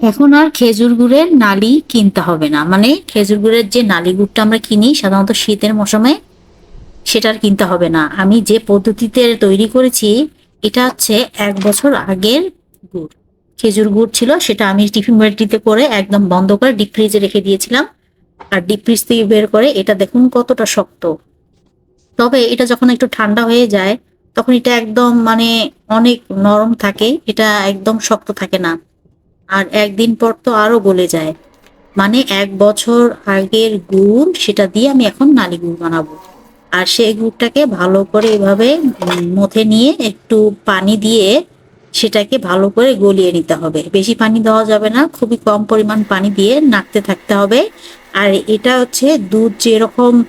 এখন আর খেজুর গুড়ের নালি কিনতে হবে না। মানে খেজুর গুড়ের যে নালি গুড়টা আমরা কিনি, সাধারণত শীতের মৌসুমে সেটা আর কিনতে হবে না। আমি যে পদ্ধতিতে তৈরি করেছি, এটা হচ্ছে এক বছর আগের গুড়। খেজুর গুড় ছিল, সেটা আমি টিফিন বাটিতে করে একদম বন্ধ করে ডিপ ফ্রিজে রেখে দিয়েছিলাম। আর ডিপ ফ্রিজ থেকে বের করে এটা দেখুন কতটা শক্ত। তবে এটা যখন একটু ঠান্ডা হয়ে যায়, তখন এটা একদম মানে অনেক নরম থাকে, এটা একদম শক্ত থাকে না। আর একদিন পর তো আরও গলে যায়। মানে এক বছর আগের গুড়, সেটা দিয়ে আমি এখন নালি গুড় বানাবো। আর সেই গুড়টাকে ভালো করে এভাবে মথে নিয়ে একটু পানি দিয়ে সেটাকে ভালো করে গলিয়ে নিতে হবে। বেশি পানি দেওয়া যাবে না, খুবই কম পরিমাণ পানি দিয়ে নাড়তে থাকতে হবে। আর এটা হচ্ছে দুধ যেরকম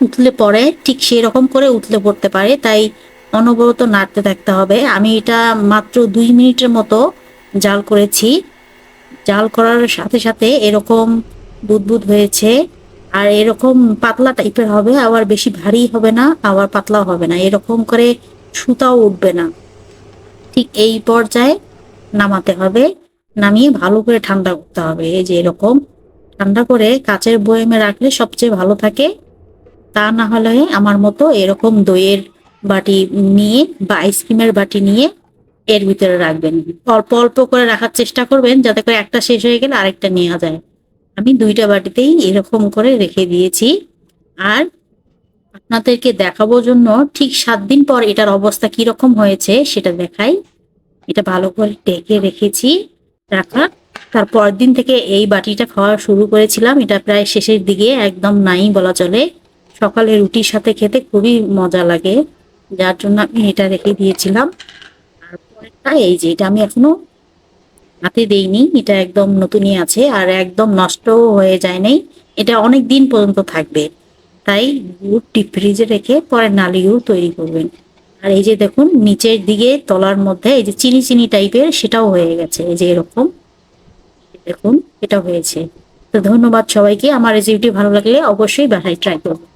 উতলে পড়ে, ঠিক সেই রকম করে উতলে পড়তে পারে, তাই অনবরত নাড়তে থাকতে হবে। আমি এটা মাত্র দুই মিনিটের মতো জাল করেছি। জাল করার সাথে সাথে এরকম বুদবুদ হয়েছে। আর এরকম পাতলা টাইপের হবে, আবার বেশি ভারী হবে না, আবার পাতলাও হবে না। এরকম করে সুতাও উঠবে না। ঠিক এই পর্যায়ে নামাতে হবে। নামিয়ে ভালো করে ঠান্ডা করতে হবে। এই যে এরকম ঠান্ডা করে কাচের বয়েমে রাখলে সবচেয়ে ভালো থাকে। তা না হলে আমার মতো এরকম দইয়ের বাটি নিয়ে বা আইসক্রিমের বাটি নিয়ে এর ভিতরে রাখবেন। অল্প অল্প করে রাখার চেষ্টা করবেন, যাতে করে একটা শেষ হয়ে গেলে আরেকটা নেওয়া যায়। আমি দুইটা বাটিতেই এরকম করে রেখে দিয়েছি। আর আপনাদেরকে দেখাবো জন্য ঠিক সাত দিন পর এটার অবস্থা কি রকম হয়েছে সেটা দেখাই। এটা ভালো করে ঢেকে রেখেছি, রাখা। তার পরের দিন থেকে এই বাটিটা খাওয়া শুরু করেছিলাম। এটা প্রায় শেষের দিকে, একদম নাই বলা চলে। সকালে রুটির সাথে খেতে খুবই মজা লাগে। যার জন্য আমি এটা রেখে দিয়েছিলাম। আর পরেরটা এই যে এটা আমি এখনও হাতে দেইনি, এটা একদম নতুনই আছে আর একদম নষ্ট হয়ে যায় নাই। এটা অনেক দিন পর্যন্ত থাকবে। তাই গুড় ডিপ ফ্রিজে রেখে পরে নালি গুড় তৈরি করবেন। আর এই যে দেখুন, নিচের দিকে তলার মধ্যে এই যে চিনি চিনি টাইপের সেটাও হয়ে গেছে, এই যে এরকম। দেখুন, এটা হয়েছে। তো ধন্যবাদ সবাইকে। আমার রেসিপিটি ভালো লাগলে অবশ্যই বাসায় ট্রাই করবেন।